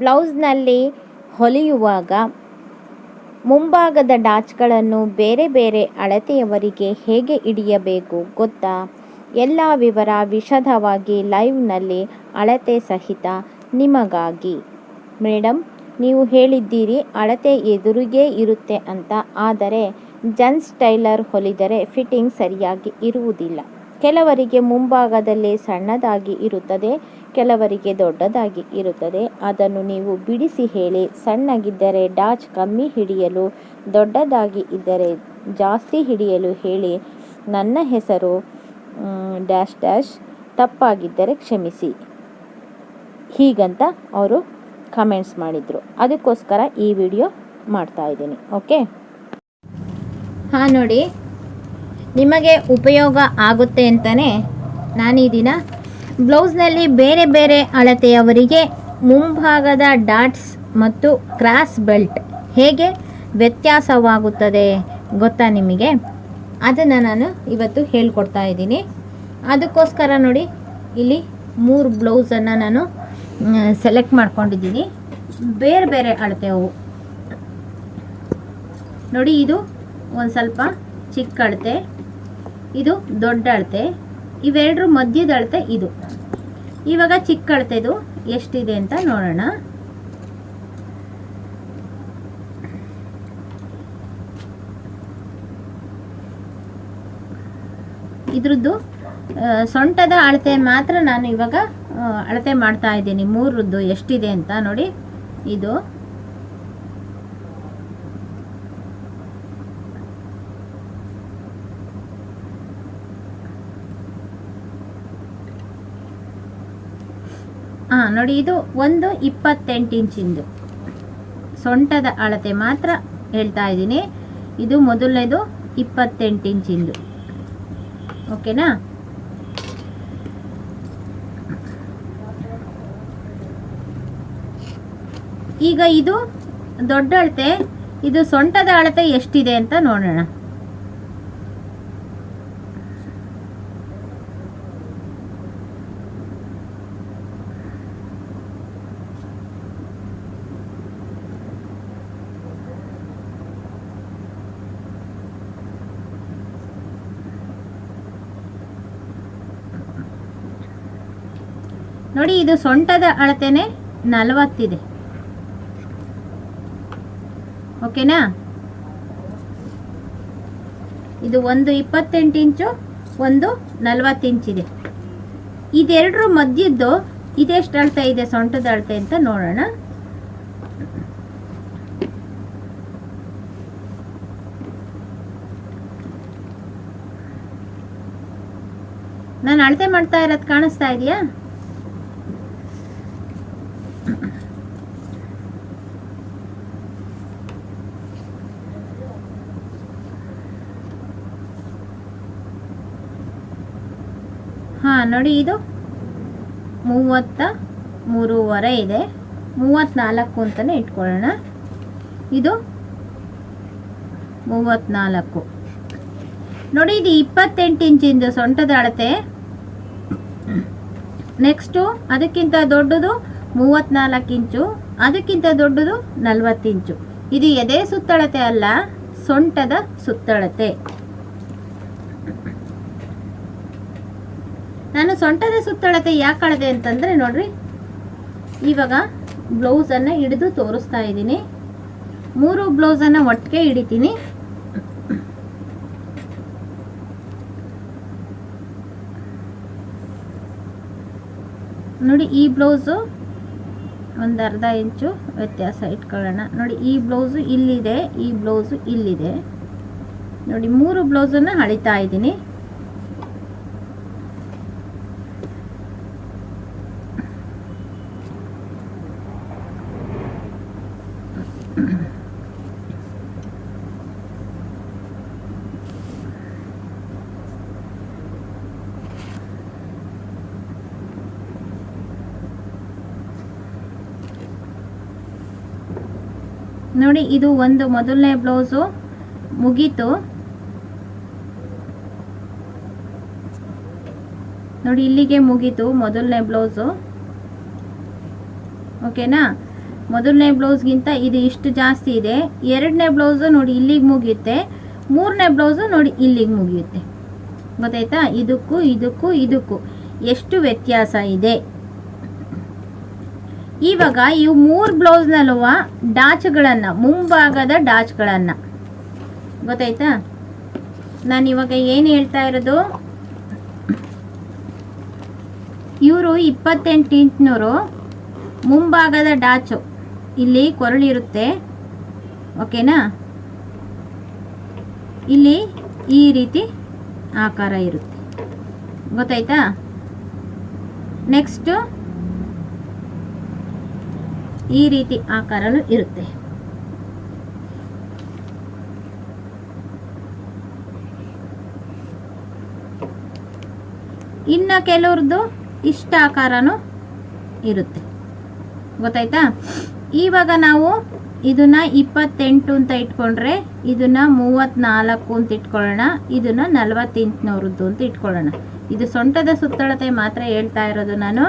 ಬ್ಲೌಸ್ನಲ್ಲಿ ಹೊಲಿಯುವಾಗ ಮುಂಭಾಗದ ಡಾಚ್ಗಳನ್ನು ಬೇರೆ ಬೇರೆ ಅಳತೆಯವರಿಗೆ ಹೇಗೆ ಹಿಡಿಯಬೇಕು ಗೊತ್ತಾ? ಎಲ್ಲ ವಿವರ ವಿಶದವಾಗಿ ಲೈವ್ನಲ್ಲಿ ಅಳತೆ ಸಹಿತ ನಿಮಗಾಗಿ. ಮೇಡಮ್ ನೀವು ಹೇಳಿದ್ದೀರಿ ಅಳತೆ ಎದುರಿಗೇ ಇರುತ್ತೆ ಅಂತ, ಆದರೆ ಜನ್ಸ್ ಟೈಲರ್ ಹೊಲಿದರೆ ಫಿಟ್ಟಿಂಗ್ ಸರಿಯಾಗಿ ಇರುವುದಿಲ್ಲ. ಕೆಲವರಿಗೆ ಮುಂಭಾಗದಲ್ಲಿ ಸಣ್ಣದಾಗಿ ಇರುತ್ತದೆ ಕೆಲವರಿಗೆ ದೊಡ್ಡದಾಗಿ ಇರುತ್ತದೆ. ಅದನ್ನು ನೀವು ಬಿಡಿಸಿ ಹೇಳಿ, ಸಣ್ಣಗಿದ್ದರೆ ಡಾಚ್ ಕಮ್ಮಿ ಹಿಡಿಯಲು, ದೊಡ್ಡದಾಗಿ ಇದ್ದರೆ ಜಾಸ್ತಿ ಹಿಡಿಯಲು ಹೇಳಿ, ನನ್ನ ಹೆಸರು ಡ್ಯಾಶ್ ಡ್ಯಾಶ್ ತಪ್ಪಾಗಿದ್ದರೆ ಕ್ಷಮಿಸಿ. ಹೀಗಂತ ಅವರು ಕಮೆಂಟ್ಸ್ ಮಾಡಿದರು. ಅದಕ್ಕೋಸ್ಕರ ಈ ವಿಡಿಯೋ ಮಾಡ್ತಾ ಇದ್ದೀನಿ. ಓಕೆ? ಹಾಂ, ನೋಡಿ. ನಿಮಗೆ ಉಪಯೋಗ ಆಗುತ್ತೆ ಅಂತಲೇ ನಾನು ಈ ದಿನ ಬ್ಲೌಸ್ನಲ್ಲಿ ಬೇರೆ ಬೇರೆ ಅಳತೆಯವರಿಗೆ ಮುಂಭಾಗದ ಡಾಟ್ಸ್ ಮತ್ತು ಕ್ರಾಸ್ ಬೆಲ್ಟ್ ಹೇಗೆ ವ್ಯತ್ಯಾಸವಾಗುತ್ತದೆ ಗೊತ್ತಾ ನಿಮಗೆ? ಅದನ್ನು ನಾನು ಇವತ್ತು ಹೇಳ್ಕೊಡ್ತಾ ಇದ್ದೀನಿ. ಅದಕ್ಕೋಸ್ಕರ ನೋಡಿ, ಇಲ್ಲಿ ಮೂರು ಬ್ಲೌಸನ್ನು ನಾನು ಸೆಲೆಕ್ಟ್ ಮಾಡ್ಕೊಂಡಿದ್ದೀನಿ. ಬೇರೆ ಬೇರೆ ಅಳತೆವು. ನೋಡಿ, ಇದು ಒಂದು ಸ್ವಲ್ಪ ಚಿಕ್ಕ ಅಳತೆ, ಇದು ದೊಡ್ಡ ಅಳತೆ, ಇವೆರಡರ ಮಧ್ಯದ ಅಳತೆ ಇದು. ಇವಾಗ ಚಿಕ್ಕ ಅಳತೆದು ಎಷ್ಟಿದೆ ಅಂತ ನೋಡೋಣ. ಇದ್ರದ್ದು ಸೊಂಟದ ಅಳತೆ ಮಾತ್ರ ನಾನು ಇವಾಗ ಅಳತೆ ಮಾಡ್ತಾ ಇದ್ದೀನಿ. ಮೂರದ್ದು ಎಷ್ಟಿದೆ ಅಂತ ನೋಡಿ. ಇದು ನೋಡಿ, ಇದು ಒಂದು ಇಪ್ಪತ್ತೆಂಟು ಇಂಚಿಂದು. ಸೊಂಟದ ಅಳತೆ ಮಾತ್ರ ಹೇಳ್ತಾ ಇದ್ದೀನಿ. ಇದು ಮೊದಲನೇದು ಇಪ್ಪತ್ತೆಂಟು ಇಂಚಿಂದು. ಓಕೆನಾ? ಈಗ ಇದು ದೊಡ್ಡ ಅಳತೆ. ಇದು ಸೊಂಟದ ಅಳತೆ ಎಷ್ಟಿದೆ ಅಂತ ನೋಡೋಣ ನೋಡಿ ಇದು ಸೊಂಟದ ಅಳತೆನೆ ನಲವತ್ತಿದೆ. ಓಕೆನಾ? ಇದು ಒಂದು ಇಪ್ಪತ್ತೆಂಟು ಇಂಚು, ಒಂದು ನಲವತ್ತು ಇಂಚಿದೆ ಇದೆರಡರ ಮಧ್ಯದ್ದು ಇದೆಷ್ಟು ಅಳತೆ ಇದೆ, ಸೊಂಟದ ಅಳತೆ ಅಂತ ನೋಡೋಣ. ನಾನು ಅಳತೆ ಮಾಡ್ತಾ ಇರೋದು ಕಾಣಿಸ್ತಾ ಇದೆಯಾ ಹಾಂ ನೋಡಿ ಇದು ಮೂವತ್ತ ಮೂರುವರೆ ಇದೆ. ಮೂವತ್ತ್ನಾಲ್ಕು ಅಂತಲೇ ಇಟ್ಕೊಳ್ಳೋಣ. ಇದು ಮೂವತ್ತ್ನಾಲ್ಕು ನೋಡಿ ಇದು ಇಪ್ಪತ್ತೆಂಟು ಇಂಚಿಂದು ಸೊಂಟದ ಅಳತೆ. ನೆಕ್ಸ್ಟು ಅದಕ್ಕಿಂತ ದೊಡ್ಡದು ಮೂವತ್ತ್ನಾಲ್ಕು ಇಂಚು, ಅದಕ್ಕಿಂತ ದೊಡ್ಡದು ನಲ್ವತ್ತು ಇಂಚು. ಇದು ಎದೆ ಸುತ್ತಳತೆ ಅಲ್ಲ, ಸೊಂಟದ ಸುತ್ತಳತೆ. ನಾನು ಸೊಂಟದ ಸುತ್ತಳತೆ ಯಾಕೆ ಅಳದೆ ಅಂತಂದರೆ ನೋಡ್ರಿ. ಇವಾಗ ಬ್ಲೌಸನ್ನು ಹಿಡಿದು ತೋರಿಸ್ತಾ ಇದ್ದೀನಿ. ಮೂರು ಬ್ಲೌಸನ್ನು ಒಟ್ಟಿಗೆ ಹಿಡಿತೀನಿ. ನೋಡಿ ಈ ಬ್ಲೌಸು ಒಂದು ಅರ್ಧ ಇಂಚು ವ್ಯತ್ಯಾಸ ಇಟ್ಕೊಳ್ಳೋಣ. ನೋಡಿ ಈ ಬ್ಲೌಸು ಇಲ್ಲಿದೆ, ಈ ಬ್ಲೌಸು ಇಲ್ಲಿದೆ. ನೋಡಿ ಮೂರು ಬ್ಲೌಸನ್ನು ಅಳಿತಾ ಇದ್ದೀನಿ. ನೋಡಿ, ಇದು ಒಂದು ಮೊದಲನೇ ಬ್ಲೌಸು ಮುಗೀತು. ನೋಡಿ, ಇಲ್ಲಿಗೆ ಮುಗೀತು ಮೊದಲನೇ ಬ್ಲೌಸು. ಓಕೆನಾ? ಮೊದಲನೇ ಬ್ಲೌಸ್ಗಿಂತ ಇದು ಇಷ್ಟು ಜಾಸ್ತಿ ಇದೆ. ಎರಡನೇ ಬ್ಲೌಸು ನೋಡಿ, ಇಲ್ಲಿಗೆ ಮುಗಿಯುತ್ತೆ. ಮೂರನೇ ಬ್ಲೌಸು ನೋಡಿ, ಇಲ್ಲಿಗೆ ಮುಗಿಯುತ್ತೆ. ಗೊತ್ತಾಯ್ತಾ? ಇದಕ್ಕೂ ಇದಕ್ಕೂ ಇದಕ್ಕೂ ಎಷ್ಟು ವ್ಯತ್ಯಾಸ ಇದೆ. ಇವಾಗ ಇವು ಮೂರು ಬ್ಲೌಸ್ನಲ್ಲುವ ಡಾಚ್ಗಳನ್ನು, ಮುಂಭಾಗದ ಡಾಚ್ಗಳನ್ನು. ಗೊತ್ತಾಯ್ತಾ? ನಾನು ಇವಾಗ ಏನು ಹೇಳ್ತಾ ಇರೋದು? ಇವರು ಇಪ್ಪತ್ತೆಂಟು ಇಂಟ್ನೂರು, ಮುಂಭಾಗದ ಡಾಚು. ಇಲ್ಲಿ ಕೊರಳಿರುತ್ತೆ ಓಕೆನಾ? ಇಲ್ಲಿ ಈ ರೀತಿ ಆಕಾರ ಇರುತ್ತೆ. ಗೊತ್ತಾಯ್ತಾ? ನೆಕ್ಸ್ಟು ಈ ರೀತಿ ಆಕಾರನು ಇರುತ್ತೆ. ಇನ್ನ ಕೆಲವ್ರದ್ದು ಇಷ್ಟ ಆಕಾರನೂ ಇರುತ್ತೆ. ಗೊತ್ತಾಯ್ತಾ? ಇವಾಗ ನಾವು ಇದನ್ನ ಇಪ್ಪತ್ತೆಂಟು ಅಂತ ಇಟ್ಕೊಂಡ್ರೆ ಇದನ್ನ ಮೂವತ್ನಾಲ್ಕು ಅಂತ ಇಟ್ಕೊಳ್ಳೋಣ. ಇದನ್ನ ನಲವತ್ತೆಂಟ್ನವ್ರದ್ದು ಅಂತ ಇಟ್ಕೊಳ್ಳೋಣ. ಇದು ಸೊಂಟದ ಸುತ್ತಳತೆ ಮಾತ್ರ ಹೇಳ್ತಾ ಇರೋದು ನಾನು.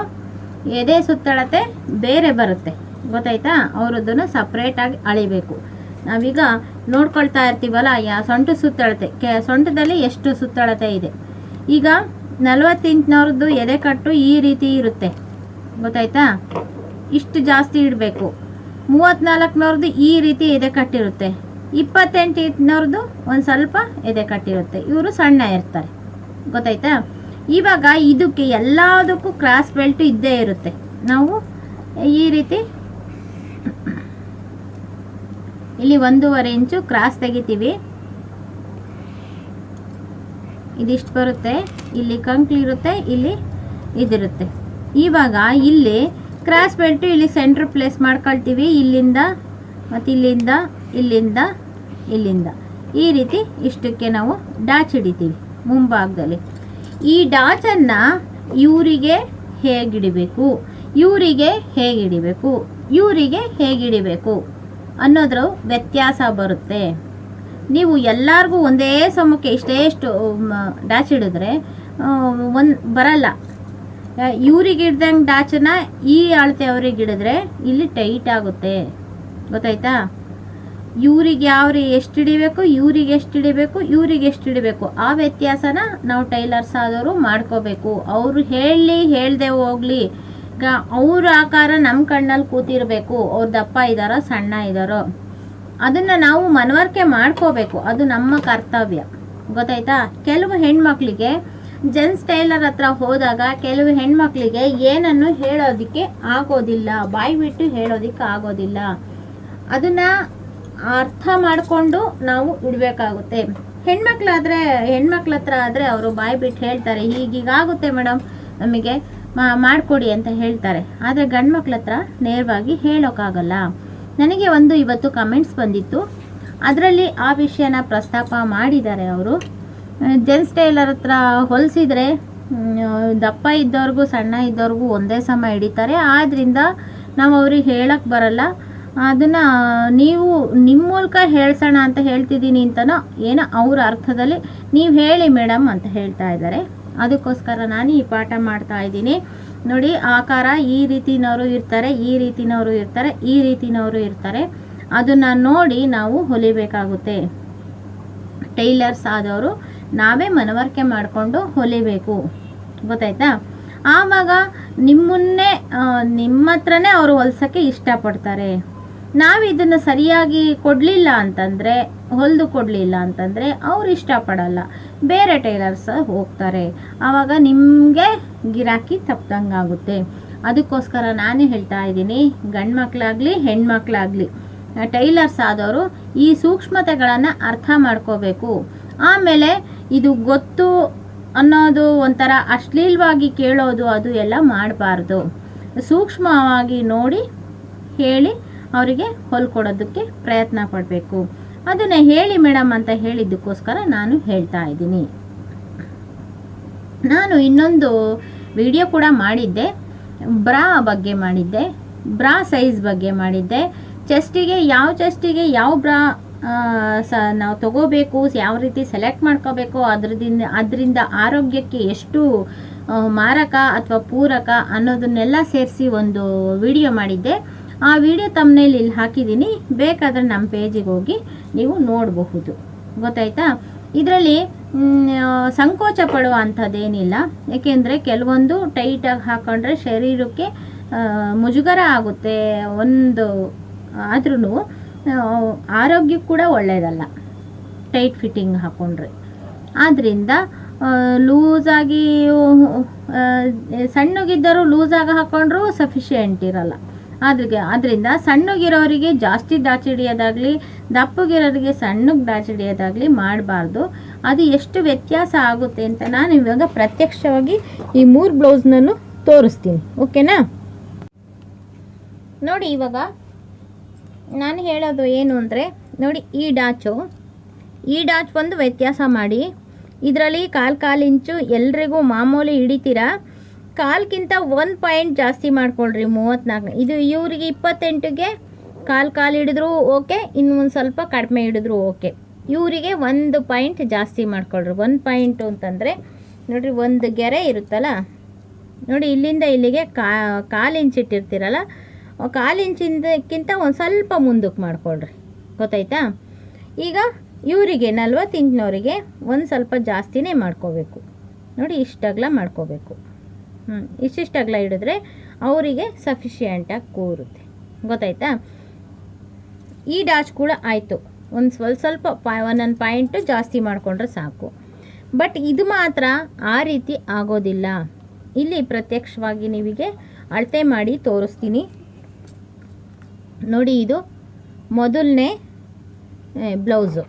ಎದೆ ಸುತ್ತಳತೆ ಬೇರೆ ಬರುತ್ತೆ. ಗೊತ್ತಾಯ್ತಾ? ಅವರದ್ದನ್ನು ಸಪ್ರೇಟಾಗಿ ಅಳಿಬೇಕು. ನಾವೀಗ ನೋಡ್ಕೊಳ್ತಾ ಇರ್ತೀವಲ್ಲ, ಯಾ ಸೊಂಟ ಸುತ್ತಳತೆ. ಕೆ, ಸೊಂಟದಲ್ಲಿ ಎಷ್ಟು ಸುತ್ತಳತೆ ಇದೆ? ಈಗ ನಲವತ್ತು ಎದೆ ಕಟ್ಟು ಈ ರೀತಿ ಇರುತ್ತೆ. ಗೊತ್ತಾಯ್ತಾ? ಇಷ್ಟು ಜಾಸ್ತಿ ಇಡಬೇಕು. ಮೂವತ್ತ್ನಾಲ್ಕನವ್ರದ್ದು ಈ ರೀತಿ ಎದೆ ಕಟ್ಟಿರುತ್ತೆ. ಇಪ್ಪತ್ತೆಂಟು ಒಂದು ಸ್ವಲ್ಪ ಎದೆ ಕಟ್ಟಿರುತ್ತೆ. ಇವರು ಸಣ್ಣ ಇರ್ತಾರೆ. ಗೊತ್ತಾಯ್ತಾ? ಇವಾಗ ಇದಕ್ಕೆ ಎಲ್ಲದಕ್ಕೂ ಕ್ರಾಸ್ ಬೆಲ್ಟ್ ಇದ್ದೇ ಇರುತ್ತೆ. ನಾವು ಈ ರೀತಿ ಇಲ್ಲಿ ಒಂದೂವರೆ ಇಂಚು ಕ್ರಾಸ್ ತೆಗಿತೀವಿ. ಇದಿಷ್ಟು ಬರುತ್ತೆ. ಇಲ್ಲಿ ಕಂಕ್ಲಿ ಇರುತ್ತೆ, ಇಲ್ಲಿ ಇದಿರುತ್ತೆ. ಇವಾಗ ಇಲ್ಲಿ ಕ್ರಾಸ್ ಬೆಲ್ಟು ಇಲ್ಲಿ ಸೆಂಟ್ರ್ ಪ್ಲೇಸ್ ಮಾಡ್ಕೊಳ್ತೀವಿ. ಇಲ್ಲಿಂದ, ಮತ್ತು ಇಲ್ಲಿಂದ ಇಲ್ಲಿಂದ ಇಲ್ಲಿಂದ. ಈ ರೀತಿ ಇಷ್ಟಕ್ಕೆ ನಾವು ಡಾಚ್ ಹಿಡಿತೀವಿ ಮುಂಭಾಗದಲ್ಲಿ. ಈ ಡಾಚನ್ನು ಇವರಿಗೆ ಹೇಗಿಡಬೇಕು ಇವರಿಗೆ ಹೇಗಿಡಿಬೇಕು ಇವರಿಗೆ ಹೇಗಿಡಿಬೇಕು ಅನ್ನೋದ್ರ ವ್ಯತ್ಯಾಸ ಬರುತ್ತೆ. ನೀವು ಎಲ್ಲರಿಗೂ ಒಂದೇ ಸಮಕ್ಕೆ ಇಷ್ಟೇಷ್ಟು ಡ್ಯಾಚ್ ಹಿಡಿದ್ರೆ ಒಂದು ಬರಲ್ಲ. ಇವ್ರಿಗೆ ಹಿಡ್ದಂಗೆ ಡಾಚನ್ನ ಈ ಅಳತೆ ಅವ್ರಿಗೆ ಹಿಡಿದ್ರೆ ಇಲ್ಲಿ ಟೈಟ್ ಆಗುತ್ತೆ. ಗೊತ್ತಾಯ್ತಾ? ಇವ್ರಿಗೆ ಯಾವ ರೀ ಎಷ್ಟು ಹಿಡಿಬೇಕು, ಇವ್ರಿಗೆ ಎಷ್ಟು ಹಿಡಿಬೇಕು, ಇವ್ರಿಗೆ ಎಷ್ಟು ಹಿಡಿಬೇಕು. ಆ ವ್ಯತ್ಯಾಸನ ನಾವು ಟೈಲರ್ಸ್ ಆದವರು ಮಾಡ್ಕೋಬೇಕು. ಅವರು ಹೇಳಿ ಹೇಳ್ದೆ ಹೋಗ್ಲಿ. ಅವ್ರ ಆಕಾರ ನಮ್ಮ ಕಣ್ಣಲ್ಲಿ ಕೂತಿರಬೇಕು. ಅವ್ರು ದಪ್ಪ ಇದ್ದಾರೋ ಸಣ್ಣ ಇದ್ದಾರೋ ಅದನ್ನು ನಾವು ಮನವರಿಕೆ ಮಾಡ್ಕೋಬೇಕು. ಅದು ನಮ್ಮ ಕರ್ತವ್ಯ. ಗೊತ್ತಾಯ್ತಾ? ಕೆಲವು ಹೆಣ್ಮಕ್ಳಿಗೆ, ಜೆಂಟ್ಸ್ ಟೈಲರ್ ಹತ್ರ ಹೋದಾಗ ಕೆಲವು ಹೆಣ್ಮಕ್ಳಿಗೆ ಏನನ್ನು ಹೇಳೋದಕ್ಕೆ ಆಗೋದಿಲ್ಲ. ಬಾಯಿ ಬಿಟ್ಟು ಹೇಳೋದಕ್ಕೆ ಆಗೋದಿಲ್ಲ. ಅದನ್ನ ಅರ್ಥ ಮಾಡಿಕೊಂಡು ನಾವು ಇಡಬೇಕಾಗುತ್ತೆ. ಹೆಣ್ಮಕ್ಳಾದರೆ ಹೆಣ್ಮಕ್ಳ ಹತ್ರ ಆದರೆ ಅವರು ಬಾಯಿ ಬಿಟ್ಟು ಹೇಳ್ತಾರೆ. ಹೀಗೀಗಾಗುತ್ತೆ ಮೇಡಮ್ ನಮಗೆ. ಮಾ- ಮಾಡಿಕೊಡಿ ಅಂತ ಹೇಳ್ತಾರೆ. ಆದರೆ ಗಂಡು ಮಕ್ಳ ಹತ್ರ ನೇರವಾಗಿ ಹೇಳೋಕ್ಕಾಗಲ್ಲ ನನಗೆ ಒಂದು ಇವತ್ತು ಕಮೆಂಟ್ಸ್ ಬಂದಿತ್ತು. ಅದರಲ್ಲಿ ಆ ವಿಷಯನ ಪ್ರಸ್ತಾಪ ಮಾಡಿದ್ದಾರೆ ಅವರು. ಜೆಂಟ್ಸ್ ಟೈಲರ್ ಹತ್ರ ಹೊಲಿಸಿದರೆ ದಪ್ಪ ಇದ್ದವ್ರಿಗೂ ಸಣ್ಣ ಇದ್ದವ್ರಿಗೂ ಒಂದೇ ಸಮ ಹಿಡಿತಾರೆ. ಆದ್ದರಿಂದ ನಾವು ಅವ್ರಿಗೆ ಹೇಳಕ್ಕೆ ಬರಲ್ಲ. ಅದನ್ನು ನೀವು ನಿಮ್ಮ ಮೂಲಕ ಹೇಳ್ಸೋಣ ಅಂತ ಹೇಳ್ತಿದ್ದೀನಿ ಅಂತನೋ ಏನೋ ಅವ್ರ ಅರ್ಥದಲ್ಲಿ ನೀವು ಹೇಳಿ ಮೇಡಮ್ ಅಂತ ಹೇಳ್ತಾ ಇದ್ದಾರೆ. ಅದಕ್ಕೋಸ್ಕರ ನಾನು ಈ ಪಾಠ ಮಾಡ್ತಾ ಇದ್ದೀನಿ. ನೋಡಿ, ಆಕಾರ ಈ ರೀತಿನವರು ಇರ್ತಾರೆ, ಈ ರೀತಿನವರು ಇರ್ತಾರೆ, ಈ ರೀತಿನವರು ಇರ್ತಾರೆ. ಅದನ್ನು ನೋಡಿ ನಾವು ಹೊಲಿಬೇಕಾಗುತ್ತೆ. ಟೈಲರ್ಸ್ ಆದವರು ನಾವೇ ಮನವರಿಕೆ ಮಾಡಿಕೊಂಡು ಹೊಲಿಬೇಕು. ಗೊತ್ತಾಯ್ತಾ? ಆವಾಗ ನಿಮ್ಮನ್ನೇ ನಿಮ್ಮ ಹತ್ರನೇ ಅವರು ಹೊಲ್ಸೋಕ್ಕೆ ಇಷ್ಟಪಡ್ತಾರೆ. ನಾವು ಇದನ್ನು ಸರಿಯಾಗಿ ಕೊಡಲಿಲ್ಲ ಅಂತಂದರೆ, ಹೊಲಿದು ಕೊಡಲಿಲ್ಲ ಅಂತಂದರೆ ಅವ್ರು ಇಷ್ಟಪಡಲ್ಲ. ಬೇರೆ ಟೈಲರ್ಸ್ ಹೋಗ್ತಾರೆ. ಆವಾಗ ನಿಮಗೆ ಗಿರಾಕಿ ತಪ್ಪದಂಗಾಗುತ್ತೆ ಅದಕ್ಕೋಸ್ಕರ ನಾನೇ ಹೇಳ್ತಾ ಇದ್ದೀನಿ ಗಂಡು ಮಕ್ಕಳಾಗಲಿ ಹೆಣ್ಮಕ್ಳಾಗಲಿ, ಟೈಲರ್ಸ್ ಆದವರು ಈ ಸೂಕ್ಷ್ಮತೆಗಳನ್ನು ಅರ್ಥ ಮಾಡ್ಕೋಬೇಕು. ಆಮೇಲೆ ಇದು ಗೊತ್ತು ಅನ್ನೋದು ಒಂಥರ ಅಶ್ಲೀಲವಾಗಿ ಕೇಳೋದು, ಅದು ಎಲ್ಲ ಮಾಡಬಾರ್ದು. ಸೂಕ್ಷ್ಮವಾಗಿ ನೋಡಿ, ಹೇಳಿ, ಅವರಿಗೆ ಹೊಲ್ಕೊಡೋದಕ್ಕೆ ಪ್ರಯತ್ನ ಪಡಬೇಕು. ಅದನ್ನು ಹೇಳಿ ಮೇಡಮ್ ಅಂತ ಹೇಳಿದ್ದಕ್ಕೋಸ್ಕರ ನಾನು ಹೇಳ್ತಾ ಇದ್ದೀನಿ. ನಾನು ಇನ್ನೊಂದು ವಿಡಿಯೋ ಕೂಡ ಮಾಡಿದ್ದೆ. ಬ್ರಾ ಬಗ್ಗೆ ಮಾಡಿದ್ದೆ. ಬ್ರಾ ಸೈಜ್ ಬಗ್ಗೆ ಮಾಡಿದ್ದೆ. ಚೆಸ್ಟಿಗೆ ಯಾವ ಚೆಸ್ಟಿಗೆ ಯಾವ ಬ್ರಾ ಸ, ನಾವು ತಗೋಬೇಕು, ಯಾವ ರೀತಿ ಸೆಲೆಕ್ಟ್ ಮಾಡ್ಕೋಬೇಕು, ಅದರದಿಂದ, ಅದರಿಂದ ಆರೋಗ್ಯಕ್ಕೆ ಎಷ್ಟು ಮಾರಕ ಅಥವಾ ಪೂರಕ ಅನ್ನೋದನ್ನೆಲ್ಲ ಸೇರಿಸಿ ಒಂದು ವಿಡಿಯೋ ಮಾಡಿದ್ದೆ. ಆ ವಿಡಿಯೋ ತಮ್ಮನೇಲಿ ಇಲ್ಲಿ ಹಾಕಿದ್ದೀನಿ. ಬೇಕಾದರೆ ನಮ್ಮ ಪೇಜಿಗೆ ಹೋಗಿ ನೀವು ನೋಡಬಹುದು. ಗೊತ್ತಾಯ್ತಾ? ಇದರಲ್ಲಿ ಸಂಕೋಚ ಪಡುವ ಅಂಥದ್ದೇನಿಲ್ಲ. ಏಕೆಂದರೆ ಕೆಲವೊಂದು ಟೈಟಾಗಿ ಹಾಕೊಂಡ್ರೆ ಶರೀರಕ್ಕೆ ಮುಜುಗರ ಆಗುತ್ತೆ. ಒಂದು ಆದ್ರೂ ಆರೋಗ್ಯಕ್ಕೆ ಕೂಡ ಒಳ್ಳೆಯದಲ್ಲ ಟೈಟ್ ಫಿಟ್ಟಿಂಗ್ ಹಾಕೊಂಡ್ರೆ. ಆದ್ದರಿಂದ ಲೂಸಾಗಿ ಸಣ್ಣಗಿದ್ದರೂ ಲೂಸಾಗಿ ಹಾಕೊಂಡ್ರೂ ಸಫಿಷಿಯೆಂಟ್ ಇರಲ್ಲ. ಆದ್ರಿಗೆ ಅದರಿಂದ ಸಣ್ಣಗಿರೋರಿಗೆ ಜಾಸ್ತಿ ದಾಚಿಡಿಯೋದಾಗಲಿ ದಪ್ಪಗಿರೋರಿಗೆ ಸಣ್ಣಗೆ ದಾಚಿಡಿಯೋದಾಗಲಿ ಮಾಡಬಾರ್ದು. ಅದು ಎಷ್ಟು ವ್ಯತ್ಯಾಸ ಆಗುತ್ತೆ ಅಂತ ನಾನು ಇವಾಗ ಪ್ರತ್ಯಕ್ಷವಾಗಿ ಈ ಮೂರು ಬ್ಲೌಸ್ನನ್ನು ತೋರಿಸ್ತೀನಿ. ಓಕೆನಾ? ನೋಡಿ ಇವಾಗ ನಾನು ಹೇಳೋದು ಏನು ಅಂದರೆ, ನೋಡಿ ಈ ಡಾಚು. ಈ ಡಾಚ್ ಒಂದು ವ್ಯತ್ಯಾಸ ಮಾಡಿ. ಇದರಲ್ಲಿ ಕಾಲು ಕಾಲು ಇಂಚು ಎಲ್ರಿಗೂ ಮಾಮೂಲಿ ಹಿಡಿತೀರಾ? ಕಾಲ್ಗಿಂತ ಒಂದು ಪಾಯಿಂಟ್ ಜಾಸ್ತಿ ಮಾಡ್ಕೊಳ್ರಿ ಮೂವತ್ತ್ನಾಲ್ಕು ಇದು ಇವರಿಗೆ ಇಪ್ಪತ್ತೆಂಟಿಗೆ ಕಾಲು ಕಾಲು ಹಿಡಿದ್ರು ಓಕೆ ಇನ್ನು ಒಂದು ಸ್ವಲ್ಪ ಕಡಿಮೆ ಹಿಡಿದ್ರು ಓಕೆ. ಇವರಿಗೆ ಒಂದು ಪಾಯಿಂಟ್ ಜಾಸ್ತಿ ಮಾಡ್ಕೊಳ್ರಿ. ಒಂದು ಪಾಯಿಂಟು ಅಂತಂದರೆ, ನೋಡಿರಿ, ಒಂದು ಗೆರೆ ಇರುತ್ತಲ್ಲ? ನೋಡಿ, ಇಲ್ಲಿಂದ ಇಲ್ಲಿಗೆ ಕಾ, ಕಾಲು ಇಂಚ್ ಇಟ್ಟಿರ್ತೀರಲ್ಲ, ಆ ಕಾಲು ಇಂಚಿಂದಕ್ಕಿಂತ ಒಂದು ಸ್ವಲ್ಪ ಮುಂದಕ್ಕೆ ಮಾಡ್ಕೊಳ್ರಿ. ಗೊತ್ತಾಯ್ತಾ? ಈಗ ಇವರಿಗೆ ನಲ್ವತ್ತು ಇಂಚಿನವರಿಗೆ ಒಂದು ಸ್ವಲ್ಪ ಜಾಸ್ತಿನೇ ಮಾಡ್ಕೋಬೇಕು. ನೋಡಿ ಇಷ್ಟಾಗ್ಲ ಮಾಡ್ಕೋಬೇಕು. ಹ್ಞೂ ಅಗಲ ಹಿಡಿದ್ರೆ ಅವರಿಗೆ ಸಫಿಷಿಯೆಂಟಾಗಿ ಕೂರುತ್ತೆ. ಗೊತ್ತಾಯ್ತಾ? ಈ ಡಾಚ್ ಕೂಡ ಆಯಿತು. ಒಂದು ಸ್ವಲ್ಪ ಸ್ವಲ್ಪ ಪಾ ಒಂದೊಂದು ಪಾಯಿಂಟು ಜಾಸ್ತಿ ಮಾಡಿಕೊಂಡ್ರೆ ಸಾಕು. ಬಟ್ ಇದು ಮಾತ್ರ ಆ ರೀತಿ ಆಗೋದಿಲ್ಲ. ಇಲ್ಲಿ ಪ್ರತ್ಯಕ್ಷವಾಗಿ ನಿಮಗೆ ಅಳತೆ ಮಾಡಿ ತೋರಿಸ್ತೀನಿ. ನೋಡಿ ಇದು ಮೊದಲನೇ ಬ್ಲೌಸು.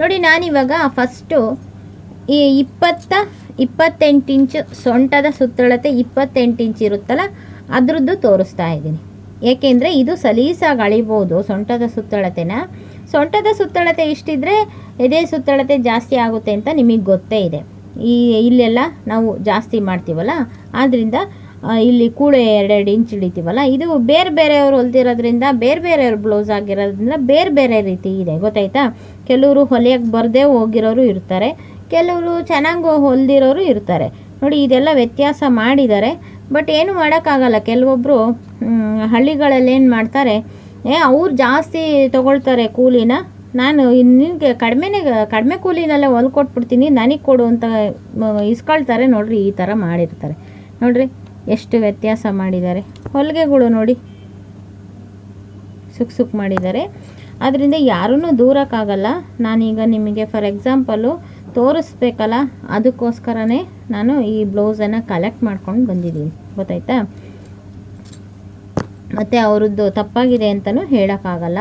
ನೋಡಿ ನಾನಿವಾಗ ಫಸ್ಟು ಈ ಇಪ್ಪತ್ತ ಇಪ್ಪತ್ತೆಂಟು ಇಂಚು ಸೊಂಟದ ಸುತ್ತಳತೆ ಇಪ್ಪತ್ತೆಂಟು ಇಂಚ್ ಇರುತ್ತಲ್ಲ, ಅದರದ್ದು ತೋರಿಸ್ತಾ ಇದ್ದೀನಿ. ಏಕೆಂದರೆ ಇದು ಸಲೀಸಾಗಿ ಅಳಿಬೋದು ಸೊಂಟದ ಸುತ್ತಳತೆನ. ಸೊಂಟದ ಸುತ್ತಳತೆ ಇಷ್ಟಿದ್ರೆ ಎದೆ ಸುತ್ತಳತೆ ಜಾಸ್ತಿ ಆಗುತ್ತೆ ಅಂತ ನಿಮಗೆ ಗೊತ್ತೇ ಇದೆ. ಈ ಇಲ್ಲೆಲ್ಲ ನಾವು ಜಾಸ್ತಿ ಮಾಡ್ತೀವಲ್ಲ ಆದ್ದರಿಂದ ಇಲ್ಲಿ ಕೂಳೆ ಎರಡೆರಡು ಇಂಚ್ ಹಿಡಿತೀವಲ್ಲ, ಇದು ಬೇರೆ ಬೇರೆಯವ್ರು ಹೊಲ್ದಿರೋದ್ರಿಂದ, ಬೇರೆ ಬೇರೆಯವ್ರ ಬ್ಲೌಸ್ ಆಗಿರೋದ್ರಿಂದ ಬೇರೆ ಬೇರೆ ರೀತಿ ಇದೆ, ಗೊತ್ತಾಯ್ತಾ? ಕೆಲವರು ಹೊಲಿಯಕ್ಕೆ ಬರದೇ ಹೋಗಿರೋರು ಇರ್ತಾರೆ. ಕೆಲವರು ಚೆನ್ನಾಗಿ ಹೊಲ್ದಿರೋರು ಇರ್ತಾರೆ. ನೋಡಿ, ಇದೆಲ್ಲ ವ್ಯತ್ಯಾಸ ಮಾಡಿದ್ದಾರೆ. ಬಟ್ ಏನು ಮಾಡೋಕ್ಕಾಗಲ್ಲ. ಕೆಲವೊಬ್ಬರು ಹಳ್ಳಿಗಳಲ್ಲಿ ಏನು ಮಾಡ್ತಾರೆ, ಏ, ಅವ್ರು ಜಾಸ್ತಿ ತೊಗೊಳ್ತಾರೆ ಕೂಲಿನ. ನಾನು ನಿನಗೆ ಕಡಿಮೆನೇ, ಕಡಿಮೆ ಕೂಲಿನಲ್ಲೇ ಹೊಲ್ಕೊಟ್ಬಿಡ್ತೀನಿ ನನಗೆ ಕೊಡು ಅಂತ ಇಸ್ಕೊಳ್ತಾರೆ. ನೋಡಿರಿ, ಈ ಥರ ಮಾಡಿರ್ತಾರೆ. ನೋಡಿರಿ, ಎಷ್ಟು ವ್ಯತ್ಯಾಸ ಮಾಡಿದ್ದಾರೆ. ಹೊಲಿಗೆಗಳು ನೋಡಿ. ಸುಕ್ ಸುಕ್ ಮಾಡಿದ್ದಾರೆ. ಅದರಿಂದ ಯಾರೂ ದೂರಕ್ಕಾಗಲ್ಲ. ನಾನೀಗ ನಿಮಗೆ, ಫಾರ್ ಎಕ್ಸಾಂಪಲು ತೋರಿಸ್ಬೇಕಲ್ಲ? ಅದಕ್ಕೋಸ್ಕರನೇ ನಾನು ಈ ಬ್ಲೌಸನ್ನು ಕಲೆಕ್ಟ್ ಮಾಡ್ಕೊಂಡು ಬಂದಿದ್ದೀನಿ. ಗೊತ್ತಾಯ್ತಾ? ಮತ್ತು ಅವರದ್ದು ತಪ್ಪಾಗಿದೆ ಅಂತಲೂ ಹೇಳೋಕ್ಕಾಗಲ್ಲ.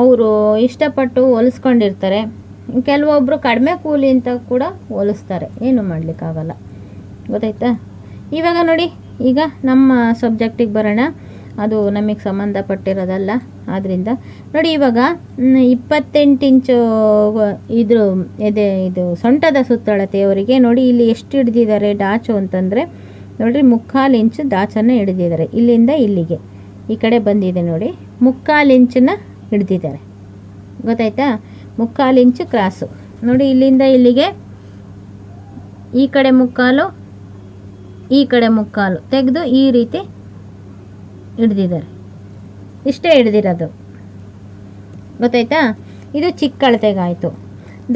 ಅವರು ಇಷ್ಟಪಟ್ಟು ಹೊಲಿಸ್ಕೊಂಡಿರ್ತಾರೆ. ಕೆಲವೊಬ್ಬರು ಕಡಿಮೆ ಕೂಲಿ ಅಂತ ಕೂಡ ಹೊಲಿಸ್ತಾರೆ. ಏನು ಮಾಡಲಿಕ್ಕಾಗಲ್ಲ. ಗೊತ್ತಾಯ್ತಾ? ಇವಾಗ ನೋಡಿ, ಈಗ ನಮ್ಮ ಸಬ್ಜೆಕ್ಟಿಗೆ ಬರೋಣ. ಅದು ನಮಗೆ ಸಂಬಂಧಪಟ್ಟಿರೋದಲ್ಲ. ಆದ್ದರಿಂದ ನೋಡಿ ಇವಾಗ ಇಪ್ಪತ್ತೆಂಟು ಇಂಚು ಇದ್ರ, ಎದೆ, ಇದು ಸೊಂಟದ ಸುತ್ತಳತೆಯವರಿಗೆ ನೋಡಿ ಇಲ್ಲಿ ಎಷ್ಟು ಹಿಡ್ದಿದ್ದಾರೆ ಡಾಚು ಅಂತಂದರೆ, ನೋಡಿರಿ ಮುಕ್ಕಾಲು ಇಂಚು ದಾಚನ್ನು ಹಿಡಿದಿದ್ದಾರೆ. ಇಲ್ಲಿಂದ ಇಲ್ಲಿಗೆ. ಈ ಕಡೆ ಬಂದಿದೆ ನೋಡಿ, ಮುಕ್ಕಾಲು ಇಂಚನ್ನು ಹಿಡ್ದಿದ್ದಾರೆ. ಗೊತ್ತಾಯ್ತಾ? ಮುಕ್ಕಾಲು ಇಂಚು ಕ್ರಾಸು. ನೋಡಿ ಇಲ್ಲಿಂದ ಇಲ್ಲಿಗೆ, ಈ ಕಡೆ ಮುಕ್ಕಾಲು, ಈ ಕಡೆ ಮುಕ್ಕಾಲು ತೆಗೆದು ಈ ರೀತಿ ಹಿಡ್ದಿದ್ದಾರೆ. ಇಷ್ಟೇ ಹಿಡ್ದಿರೋದು. ಗೊತ್ತಾಯ್ತಾ? ಇದು ಚಿಕ್ಕ ಅಳತೆಗಾಯಿತು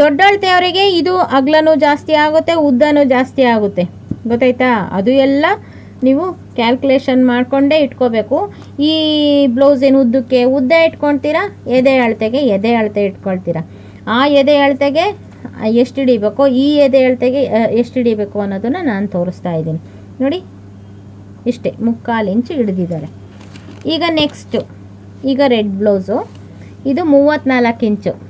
ದೊಡ್ಡ ಅಳತೆಯವರಿಗೆ ಇದು ಅಗ್ಲನೂ ಜಾಸ್ತಿ ಆಗುತ್ತೆ, ಉದ್ದನೂ ಜಾಸ್ತಿ ಆಗುತ್ತೆ. ಗೊತ್ತಾಯ್ತಾ? ಅದು ಎಲ್ಲ ನೀವು ಕ್ಯಾಲ್ಕುಲೇಷನ್ ಮಾಡಿಕೊಂಡೇ ಇಟ್ಕೋಬೇಕು. ಈ ಬ್ಲೌಸ್ ಏನು ಉದ್ದಕ್ಕೆ ಉದ್ದ ಇಟ್ಕೊಳ್ತೀರಾ ಎದೆ ಅಳತೆಗೆ ಎದೆ ಅಳತೆ ಇಟ್ಕೊಳ್ತೀರಾ? ಆ ಎದೆ ಅಳತೆಗೆ ಎಷ್ಟು ಹಿಡಿಬೇಕು, ಈ ಎದೆ ಅಳತೆಗೆ ಎಷ್ಟು ಹಿಡಿಬೇಕು ಅನ್ನೋದನ್ನು ನಾನು ತೋರಿಸ್ತಾ ಇದ್ದೀನಿ. ನೋಡಿ, ಇಷ್ಟೇ. ಮುಕ್ಕಾಲು ಇಂಚು ಹಿಡಿದಿದ್ದಾರೆ. ಈಗ ನೆಕ್ಸ್ಟು ಈಗ ರೆಡ್ ಬ್ಲೌಸು ಇದು ಮೂವತ್ತ್ನಾಲ್ಕು ಇಂಚು.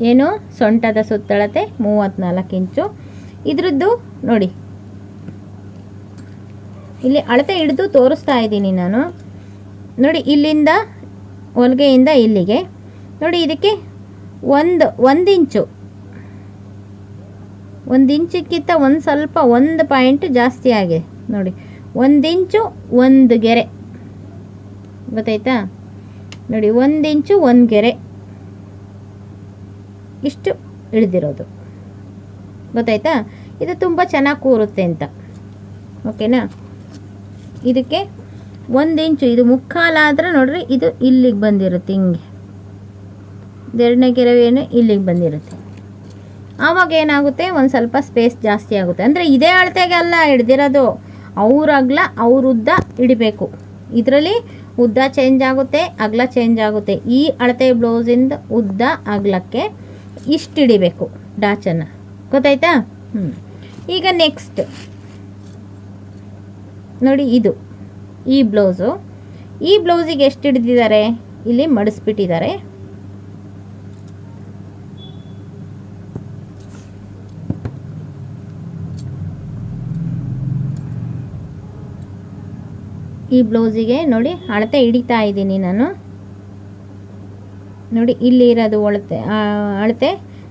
ಏನು? ಸೊಂಟದ ಸುತ್ತಳತೆ ಮೂವತ್ತ್ನಾಲ್ಕು ಇಂಚು. ಇದ್ರದ್ದು ನೋಡಿ. ಇಲ್ಲಿ ಅಳತೆ ಹಿಡಿದು ತೋರಿಸ್ತಾ ಇದ್ದೀನಿ ನಾನು. ನೋಡಿ, ಇಲ್ಲಿಂದ ಹೊಲಿಗೆಯಿಂದ ಇಲ್ಲಿಗೆ. ನೋಡಿ, ಇದಕ್ಕೆ ಒಂದು ಒಂದು ಇಂಚು. ಒಂದು ಇಂಚಕ್ಕಿಂತ ಒಂದು ಸ್ವಲ್ಪ, ಒಂದು ಪಾಯಿಂಟ್ ಜಾಸ್ತಿ ಆಗಿದೆ. ನೋಡಿ, ಒಂದು ಇಂಚು, ಒಂದು ಗೆರೆ. ಗೊತ್ತಾಯ್ತಾ? ನೋಡಿ, ಒಂದು ಇಂಚು, ಒಂದು ಗೆರೆ. ಇಷ್ಟು ಇಳಿದಿರೋದು. ಗೊತ್ತಾಯ್ತಾ? ಇದು ತುಂಬ ಚೆನ್ನಾಗಿ ಕೂರುತ್ತೆ ಅಂತ. ಓಕೆನಾ? ಇದಕ್ಕೆ ಒಂದು ಇಂಚು, ಇದು ಮುಕ್ಕಾಲಾದರೆ ನೋಡ್ರಿ, ಇದು ಇಲ್ಲಿಗೆ ಬಂದಿರುತ್ತೆ ಹಿಂಗೆ. ಎರಡನೇ ಗೆರವೇನು ಇಲ್ಲಿಗೆ ಬಂದಿರುತ್ತೆ. ಆವಾಗ ಏನಾಗುತ್ತೆ? ಒಂದು ಸ್ವಲ್ಪ ಸ್ಪೇಸ್ ಜಾಸ್ತಿ ಆಗುತ್ತೆ. ಅಂದರೆ ಇದೇ ಅಳತೆಗೆ ಅಲ್ಲ ಹಿಡ್ದಿರೋದು. ಅವ್ರ ಅಗ್ಲ ಅವ್ರ ಇದರಲ್ಲಿ ಉದ್ದ ಚೇಂಜ್ ಆಗುತ್ತೆ, ಅಗಲ ಚೇಂಜ್ ಆಗುತ್ತೆ. ಈ ಅಳತೆ ಬ್ಲೌಸಿಂದ ಉದ್ದ ಅಗಲಕ್ಕೆ ಇಷ್ಟು ಹಿಡಿಬೇಕು ಡಾಚನ್ನು. ಗೊತ್ತಾಯ್ತಾ? ಹ್ಞೂ ಈಗ ನೆಕ್ಸ್ಟ್ ನೋಡಿ ಇದು, ಈ ಬ್ಲೌಸು ಈ ಬ್ಲೌಸಿಗೆ ಎಷ್ಟು ಹಿಡಿದಿದ್ದಾರೆ ಇಲ್ಲಿ ಮಡಿಸ್ಬಿಟ್ಟಿದ್ದಾರೆ. ಈ ಬ್ಲೌಸಿಗೆ ನೋಡಿ ಅಳತೆ ಹಿಡಿತಾ ಇದ್ದೀನಿ ನಾನು. ನೋಡಿ ಇಲ್ಲಿ ಇರೋದು ಒಳತೆ ಅಳತೆ.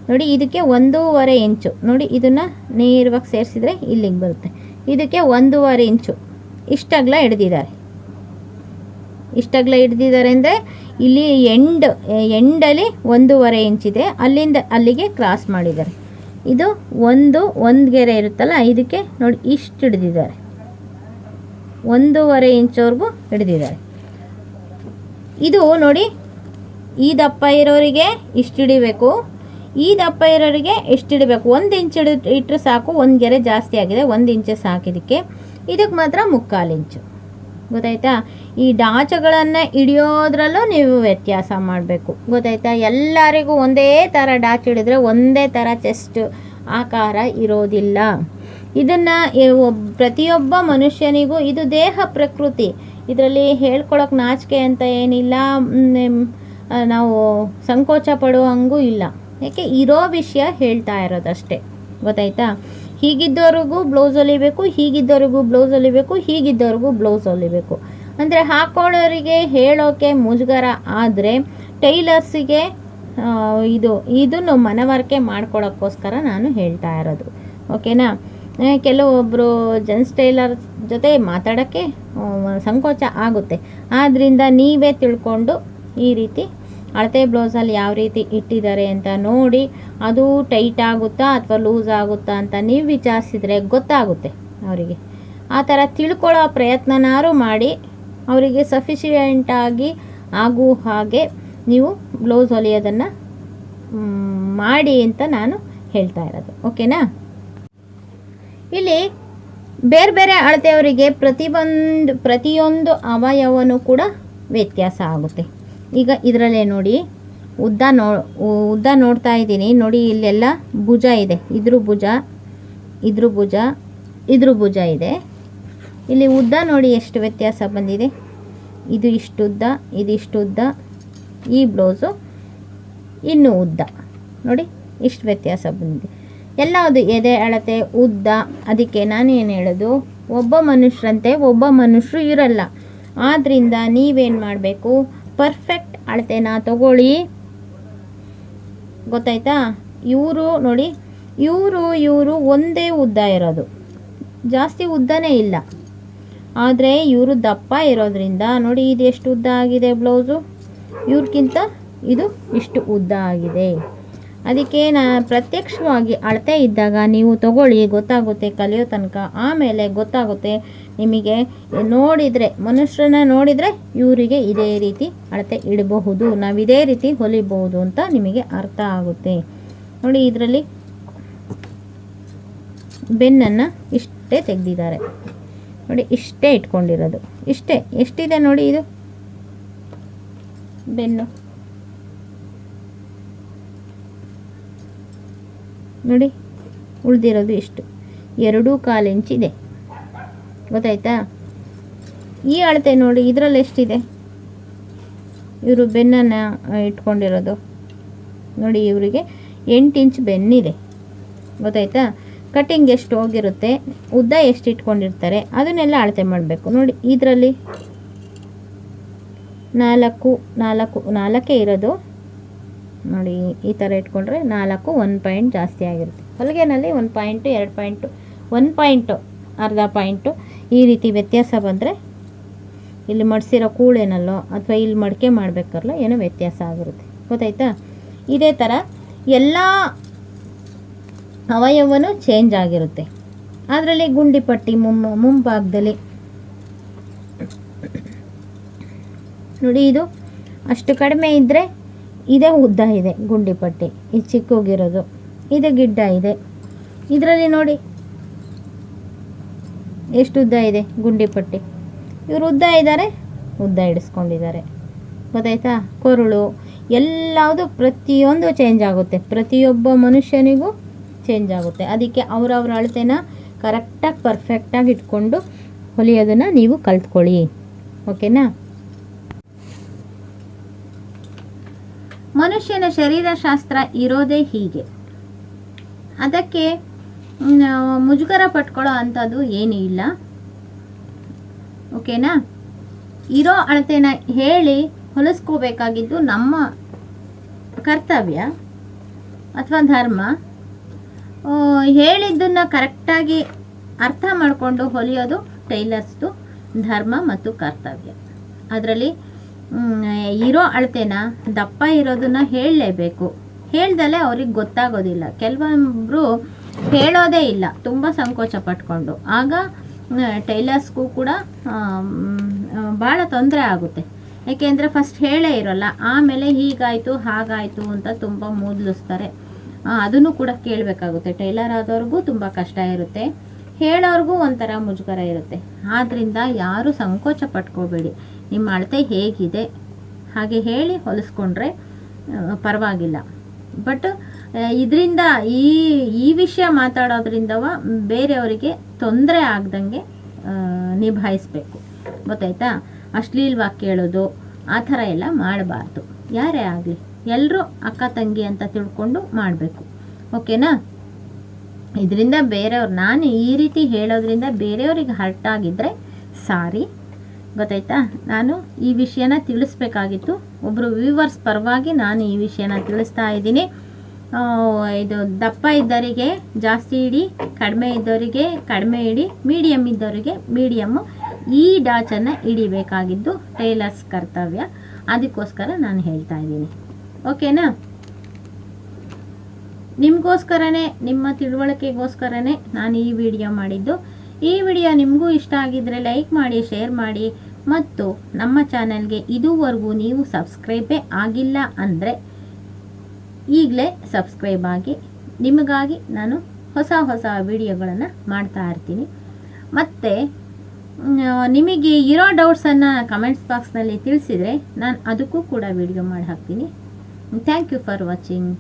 ನೋಡಿ ಇದಕ್ಕೆ ಒಂದೂವರೆ ಇಂಚು. ನೋಡಿ ಇದನ್ನು ನೇರವಾಗಿ ಸೇರಿಸಿದ್ರೆ ಇಲ್ಲಿಗೆ ಬರುತ್ತೆ. ಇದಕ್ಕೆ ಒಂದೂವರೆ ಇಂಚು. ಇಷ್ಟಗ್ಲ ಹಿಡ್ದಿದ್ದಾರೆ. ಇಷ್ಟಗ್ಲ ಹಿಡ್ದಿದ್ದಾರೆ ಅಂದರೆ ಇಲ್ಲಿ ಎಂಡ್, ಎಂಡಲ್ಲಿ ಒಂದೂವರೆ ಇಂಚಿದೆ ಅಲ್ಲಿಂದ ಅಲ್ಲಿಗೆ ಕ್ರಾಸ್ ಮಾಡಿದ್ದಾರೆ. ಇದು ಒಂದು ಒಂದು ಗೆರೆ ಇರುತ್ತಲ್ಲ, ಇದಕ್ಕೆ ನೋಡಿ ಇಷ್ಟು ಹಿಡ್ದಿದ್ದಾರೆ. ಒಂದೂವರೆ ಇಂಚವರೆಗೂ ಹಿಡಿದಿದ್ದಾರೆ. ಇದು ನೋಡಿ ಈ ದಪ್ಪ ಇರೋರಿಗೆ ಇಷ್ಟು ಹಿಡಿಬೇಕು. ಈ ದಪ್ಪ ಇರೋರಿಗೆ ಎಷ್ಟು ಹಿಡಿಬೇಕು. ಒಂದು ಇಂಚ್ ಹಿಡಿ ಇಟ್ಟರೆ ಸಾಕು, ಒಂದು ಗೆರೆ ಜಾಸ್ತಿ ಆಗಿದೆ, ಒಂದು ಇಂಚೆ ಸಾಕಿದಕ್ಕೆ ಇದಕ್ಕೆ. ಮಾತ್ರ ಮುಕ್ಕಾಲು ಇಂಚು. ಗೊತ್ತಾಯ್ತಾ? ಈ ಡಾಚಗಳನ್ನು ಹಿಡಿಯೋದ್ರಲ್ಲೂ ನೀವು ವ್ಯತ್ಯಾಸ ಮಾಡಬೇಕು. ಗೊತ್ತಾಯ್ತಾ? ಎಲ್ಲರಿಗೂ ಒಂದೇ ಥರ ಡಾಚ್ ಹಿಡಿದ್ರೆ ಒಂದೇ ಥರ ಚೆಸ್ಟ್ ಆಕಾರ ಇರೋದಿಲ್ಲ. ಇದನ್ನು ಪ್ರತಿಯೊಬ್ಬ ಮನುಷ್ಯನಿಗೂ ಇದು ದೇಹ ಪ್ರಕೃತಿ. ಇದರಲ್ಲಿ ಹೇಳ್ಕೊಳಕ್ಕೆ ನಾಚಿಕೆ ಅಂತ ಏನಿಲ್ಲ ನಾವು ಸಂಕೋಚ ಪಡೋ ಹಂಗೂ ಇಲ್ಲ. ಯಾಕೆ? ಇರೋ ವಿಷಯ ಹೇಳ್ತಾ ಇರೋದಷ್ಟೇ. ಗೊತ್ತಾಯ್ತಾ? ಹೀಗಿದ್ದವ್ರಿಗೂ ಬ್ಲೌಸ್ ಹೊಲಿಬೇಕು, ಹೀಗಿದ್ದವ್ರಿಗೂ ಬ್ಲೌಸ್ ಹೊಲಿಬೇಕು, ಹೀಗಿದ್ದವ್ರಿಗೂ ಬ್ಲೌಸ್ ಹೊಲಿಬೇಕು. ಅಂದರೆ ಹಾಕೊಳ್ಳೋರಿಗೆ ಹೇಳೋಕೆ ಮುಜುಗರ ಆದರೆ ಟೈಲರ್ಸಿಗೆ ಇದು, ಇದನ್ನು ಮನವರಿಕೆ ಮಾಡ್ಕೊಳ್ಳೋಕ್ಕೋಸ್ಕರ ನಾನು ಹೇಳ್ತಾ ಇರೋದು. ಓಕೆನಾ? ಕೆಲವೊಬ್ಬರು ಜೆಂಟ್ಸ್ ಟೈಲರ್ ಜೊತೆ ಮಾತಾಡೋಕ್ಕೆ ಸಂಕೋಚ ಆಗುತ್ತೆ. ಆದ್ದರಿಂದ ನೀವೇ ತಿಳ್ಕೊಂಡು ಈ ರೀತಿ ಅಳತೆ ಬ್ಲೌಸಲ್ಲಿ ಯಾವ ರೀತಿ ಇಟ್ಟಿದ್ದಾರೆ ಅಂತ ನೋಡಿ, ಅದು ಟೈಟ್ ಆಗುತ್ತಾ ಅಥವಾ ಲೂಸ್ ಆಗುತ್ತಾ ಅಂತ ನೀವು ವಿಚಾರಿಸಿದರೆ ಗೊತ್ತಾಗುತ್ತೆ ಅವರಿಗೆ. ಆ ಥರ ತಿಳ್ಕೊಳ್ಳೋ ಪ್ರಯತ್ನನಾರು ಮಾಡಿ, ಅವರಿಗೆ ಸಫಿಷಿಯೆಂಟಾಗಿ ಆಗು ಹಾಗೆ ನೀವು ಬ್ಲೌಸ್ ಹೊಲಿಯೋದನ್ನು ಮಾಡಿ ಅಂತ ನಾನು ಹೇಳ್ತಾ ಇರೋದು. ಓಕೆನಾ? ಇಲ್ಲಿ ಬೇರೆ ಬೇರೆ ಅಳತೆಯವರಿಗೆ ಪ್ರತಿಯೊಂದು ಪ್ರತಿಯೊಂದು ಅವಯವನೂ ಕೂಡ ವ್ಯತ್ಯಾಸ ಆಗುತ್ತೆ. ಈಗ ಇದರಲ್ಲೇ ನೋಡಿ, ಉದ್ದ ನೋ, ಉದ್ದ ನೋಡ್ತಾ ಇದ್ದೀನಿ. ನೋಡಿ, ಇಲ್ಲೆಲ್ಲ ಭುಜ ಇದೆ. ಇದ್ರ ಭುಜ ಇದ್ರ ಭುಜ ಇದ್ರ ಭುಜ ಇದೆ. ಇಲ್ಲಿ ಉದ್ದ ನೋಡಿ ಎಷ್ಟು ವ್ಯತ್ಯಾಸ ಬಂದಿದೆ. ಇದು ಇಷ್ಟು ಉದ್ದ, ಇದು ಇಷ್ಟು ಉದ್ದ, ಈ ಬ್ಲೌಸು ಇನ್ನೂ ಉದ್ದ. ನೋಡಿ, ಇಷ್ಟು ವ್ಯತ್ಯಾಸ ಬಂದಿದೆ. ಎಲ್ಲವುದು ಎದೆ, ಅಳತೆ, ಉದ್ದ. ಅದಕ್ಕೆ ನಾನು ಏನು ಹೇಳೋದು? ಒಬ್ಬ ಮನುಷ್ಯರಂತೆ ಒಬ್ಬ ಮನುಷ್ಯರು ಇರಲ್ಲ. ಆದ್ದರಿಂದ ನೀವೇನು ಮಾಡಬೇಕು? ಪರ್ಫೆಕ್ಟ್ ಅಳತೆನ ತಗೊಳ್ಳಿ. ಗೊತ್ತಾಯ್ತಾ? ಇವರು ನೋಡಿ, ಇವರು ಇವರು ಒಂದೇ ಉದ್ದ ಇರೋದು. ಜಾಸ್ತಿ ಉದ್ದನೇ ಇಲ್ಲ. ಆದರೆ ಇವರು ದಪ್ಪ ಇರೋದ್ರಿಂದ ನೋಡಿ ಇದು ಎಷ್ಟು ಉದ್ದ ಆಗಿದೆ ಬ್ಲೌಸು? ಇವ್ರಿಗಿಂತ ಇದು ಇಷ್ಟು ಉದ್ದ ಆಗಿದೆ. ಅದಕ್ಕೆ ನಾ ಪ್ರತ್ಯಕ್ಷವಾಗಿ ಅಳತೆ ಇದ್ದಾಗ ನೀವು ತಗೊಳ್ಳಿ, ಗೊತ್ತಾಗುತ್ತೆ, ಕಲಿಯೋ ತನಕ. ಆಮೇಲೆ ಗೊತ್ತಾಗುತ್ತೆ, ನಿಮಗೆ ನೋಡಿದರೆ, ಮನುಷ್ಯರನ್ನ ನೋಡಿದರೆ ಇವರಿಗೆ ಇದೇ ರೀತಿ ಅಳತೆ ಇಡಬಹುದು ನಾವು ಇದೇ ರೀತಿ ಹೊಲಿಬಹುದು ಅಂತ ನಿಮಗೆ ಅರ್ಥ ಆಗುತ್ತೆ. ನೋಡಿ, ಇದರಲ್ಲಿ ಬೆನ್ನನ್ನು ಇಷ್ಟೇ ತೆಗೆದಿದ್ದಾರೆ. ನೋಡಿ, ಇಷ್ಟೇ ಇಟ್ಕೊಂಡಿರೋದು. ಇಷ್ಟೇ, ಎಷ್ಟಿದೆ ನೋಡಿ ಇದು? ಬೆನ್ನು. ನೋಡಿ, ಉಳಿದಿರೋದು ಇಷ್ಟು ಎರಡೂ ಕಾಲು ಇಂಚಿದೆ ಗೊತ್ತಾಯ್ತಾ? ಈ ಅಳತೆ ನೋಡಿ, ಇದರಲ್ಲಿ ಎಷ್ಟಿದೆ? ಇವರು ಬೆನ್ನನ್ನು ಇಟ್ಕೊಂಡಿರೋದು. ನೋಡಿ, ಇವರಿಗೆ ಎಂಟು ಇಂಚ್ ಬೆನ್ನಿದೆ. ಗೊತ್ತಾಯ್ತಾ? ಕಟ್ಟಿಂಗ್ ಎಷ್ಟು ಹೋಗಿರುತ್ತೆ, ಉದ್ದ ಎಷ್ಟು ಇಟ್ಕೊಂಡಿರ್ತಾರೆ, ಅದನ್ನೆಲ್ಲ ಅಳತೆ ಮಾಡಬೇಕು. ನೋಡಿ, ಇದರಲ್ಲಿ ನಾಲ್ಕು ನಾಲ್ಕು, ನಾಲ್ಕೇ ಇರೋದು. ನೋಡಿ, ಈ ಥರ ಇಟ್ಕೊಂಡ್ರೆ ನಾಲ್ಕು ಒನ್ ಪಾಯಿಂಟ್ ಜಾಸ್ತಿ ಆಗಿರುತ್ತೆ. ಹೊಲಿಗೆನಲ್ಲಿ ಒಂದು ಪಾಯಿಂಟು ಎರಡು ಪಾಯಿಂಟು ಒನ್ ಪಾಯಿಂಟು ಅರ್ಧ ಪಾಯಿಂಟು ಈ ರೀತಿ ವ್ಯತ್ಯಾಸ ಬಂದರೆ ಇಲ್ಲಿ ಮಡಿಸಿರೋ ಕೂಳೇನಲ್ಲೋ ಅಥವಾ ಇಲ್ಲಿ ಮಡಿಕೆ ಮಾಡಬೇಕಲ್ಲ ಏನೋ ವ್ಯತ್ಯಾಸ ಆಗಿರುತ್ತೆ. ಗೊತ್ತಾಯ್ತಾ? ಇದೇ ಥರ ಎಲ್ಲ ಅವಯವನೂ ಚೇಂಜ್ ಆಗಿರುತ್ತೆ. ಅದರಲ್ಲಿ ಗುಂಡಿ ಪಟ್ಟಿ ಮುಮ್ಮ ಮುಂಭಾಗದಲ್ಲಿ. ನೋಡಿ ಇದು ಅಷ್ಟು ಕಡಿಮೆ ಇದ್ದರೆ ಇದೇ, ಉದ್ದ ಇದೆ ಗುಂಡಿ ಪಟ್ಟಿ ಚಿಕ್ಕ ಚಿಕ್ಕೋಗಿರೋದು. ಇದೆ, ಗಿಡ್ಡ ಇದೆ. ಇದರಲ್ಲಿ ನೋಡಿ. ಎಷ್ಟು ಉದ್ದ ಇದೆ? ಗುಂಡಿ ಪಟ್ಟಿ ಇವರು ಉದ್ದ ಇದ್ದಾರೆ, ಉದ್ದ ಹಿಡಿಸ್ಕೊಂಡಿದ್ದಾರೆ ಗೊತ್ತಾಯ್ತಾ? ಕೊರಳು, ಎಲ್ಲವುದು ಪ್ರತಿಯೊಂದು ಚೇಂಜ್ ಆಗುತ್ತೆ. ಪ್ರತಿಯೊಬ್ಬ ಮನುಷ್ಯನಿಗೂ ಚೇಂಜ್ ಆಗುತ್ತೆ. ಅದಕ್ಕೆ ಅವರವ್ರ ಅಳತೆನ ಕರೆಕ್ಟಾಗಿ ಪರ್ಫೆಕ್ಟಾಗಿ ಇಟ್ಕೊಂಡು ಹೊಲಿಯೋದನ್ನು ನೀವು ಕಲ್ತ್ಕೊಳ್ಳಿ. ಓಕೆನಾ ಮನುಷ್ಯನ ಶರೀರಶಾಸ್ತ್ರ ಇರೋದೇ ಹೀಗೆ. ಅದಕ್ಕೆ ಮುಜುಗರ ಪಟ್ಕೊಳ್ಳೋ ಅಂಥದ್ದು ಏನೂ ಇಲ್ಲ. ಓಕೆನಾ? ಇರೋ ಅಳತೆನ ಹೇಳಿ ಹೊಲಿಸ್ಕೋಬೇಕಾಗಿದ್ದು ನಮ್ಮ ಕರ್ತವ್ಯ ಅಥವಾ ಧರ್ಮ. ಹೇಳಿದ್ದನ್ನು ಕರೆಕ್ಟಾಗಿ ಅರ್ಥ ಮಾಡಿಕೊಂಡು ಹೊಲಿಯೋದು ಟೈಲರ್ಸ್ದು ಧರ್ಮ ಮತ್ತು ಕರ್ತವ್ಯ. ಅದರಲ್ಲಿ ಇರೋ ಅಳತೆನ ದಪ್ಪ ಇರೋದನ್ನ ಹೇಳಲೇಬೇಕು. ಹೇಳ್ದಲೆ ಅವ್ರಿಗೆ ಗೊತ್ತಾಗೋದಿಲ್ಲ. ಕೆಲವೊಬ್ಬರು ಹೇಳೋದೇ ಇಲ್ಲ. ತುಂಬ ಸಂಕೋಚ ಪಟ್ಕೊಂಡು. ಆಗ ಟೈಲರ್ಸ್ಗೂ ಕೂಡ ಭಾಳ ತೊಂದರೆ ಆಗುತ್ತೆ. ಯಾಕೆಂದರೆ ಫಸ್ಟ್ ಹೇಳೇ ಇರೋಲ್ಲ. ಆಮೇಲೆ ಹೀಗಾಯಿತು, ಹಾಗಾಯಿತು ಅಂತ ತುಂಬ ಮೂದಲಿಸ್ತಾರೆ. ಅದನ್ನು ಕೂಡ ಕೇಳಬೇಕಾಗುತ್ತೆ. ಟೈಲರ್ ಆದವ್ರಿಗೂ ತುಂಬ ಕಷ್ಟ ಇರುತ್ತೆ. ಹೇಳೋರ್ಗೂ ಒಂಥರ ಮುಜುಗರ ಇರುತ್ತೆ. ಆದ್ದರಿಂದ ಯಾರು ಸಂಕೋಚ ಪಟ್ಕೋಬೇಡಿ. ನಿಮ್ಮ ಅಳತೆ ಹೇಗಿದೆ? ಹಾಗೆ ಹೇಳಿ ಹೊಲಿಸ್ಕೊಂಡ್ರೆ ಪರವಾಗಿಲ್ಲ. ಬಟ್ ಇದರಿಂದ ಈ ಈ ವಿಷಯ ಮಾತಾಡೋದ್ರಿಂದವ ಬೇರೆಯವರಿಗೆ ತೊಂದರೆ ಆಗ್ದಂಗೆ ನಿಭಾಯಿಸಬೇಕು. ಗೊತ್ತಾಯ್ತಾ? ಅಶ್ಲೀಲವಾಗಿ ಕೇಳೋದು, ಆ ಥರ ಎಲ್ಲ ಮಾಡಬಾರ್ದು. ಯಾರೇ ಆಗಲಿ ಎಲ್ಲರೂ ಅಕ್ಕ ತಂಗಿ ಅಂತ ತಿಳ್ಕೊಂಡು ಮಾಡಬೇಕು. ಓಕೆನಾ? ಇದರಿಂದ ಬೇರೆಯವ್ರು, ನಾನು ಈ ರೀತಿ ಹೇಳೋದ್ರಿಂದ ಬೇರೆಯವ್ರಿಗೆ ಹರ್ಟ್ ಆಗಿದ್ದರೆ ಸಾರಿ ಗೊತ್ತಾಯ್ತಾ? ನಾನು ಈ ವಿಷಯನ ತಿಳಿಸ್ಬೇಕಾಗಿತ್ತು. ಒಬ್ಬರು ವ್ಯೂವರ್ಸ್ ಪರವಾಗಿ ನಾನು ಈ ವಿಷಯನ ತಿಳಿಸ್ತಾ ಇದ್ದೀನಿ. ಇದು ದಪ್ಪ ಇದ್ದವರಿಗೆ ಜಾಸ್ತಿ ಇಡಿ, ಕಡಿಮೆ ಇದ್ದವರಿಗೆ ಕಡಿಮೆ ಇಡಿ ಮೀಡಿಯಮ್ ಇದ್ದವರಿಗೆ ಮೀಡಿಯಮ್ಮು ಈ ಡಾಚನ್ನು ಇಡಿಬೇಕಾಗಿದ್ದು ಟೈಲರ್ಸ್ ಕರ್ತವ್ಯ. ಅದಕ್ಕೋಸ್ಕರ ನಾನು ಹೇಳ್ತಾ ಇದ್ದೀನಿ. ಓಕೆನಾ? ನಿಮಗೋಸ್ಕರನೇ, ನಿಮ್ಮ ತಿಳುವಳಿಕೆಗೋಸ್ಕರನೇ ನಾನು ಈ ವಿಡಿಯೋ ಮಾಡಿದ್ದು. ಈ ವಿಡಿಯೋ ನಿಮಗೂ ಇಷ್ಟ ಆಗಿದ್ರೆ ಲೈಕ್ ಮಾಡಿ, ಶೇರ್ ಮಾಡಿ ಮತ್ತು ನಮ್ಮ ಚಾನಲ್ಗೆ ಇದುವರೆಗೂ ನೀವು ಸಬ್ಸ್ಕ್ರೈಬೇ ಆಗಿಲ್ಲ ಅಂದರೆ ಈಗಲೇ ಸಬ್ಸ್ಕ್ರೈಬ್ ಆಗಿ. ನಿಮಗಾಗಿ ನಾನು ಹೊಸ ಹೊಸ ವಿಡಿಯೋಗಳನ್ನು ಮಾಡ್ತಾ ಇರ್ತೀನಿ. ಮತ್ತು ನಿಮಗೆ ಇರೋ ಡೌಟ್ಸನ್ನು ಕಮೆಂಟ್ಸ್ ಬಾಕ್ಸ್ನಲ್ಲಿ ತಿಳಿಸಿದರೆ ನಾನು ಅದಕ್ಕೂ ಕೂಡ ವಿಡಿಯೋ ಮಾಡಿ ಹಾಕ್ತೀನಿ. Thank you for watching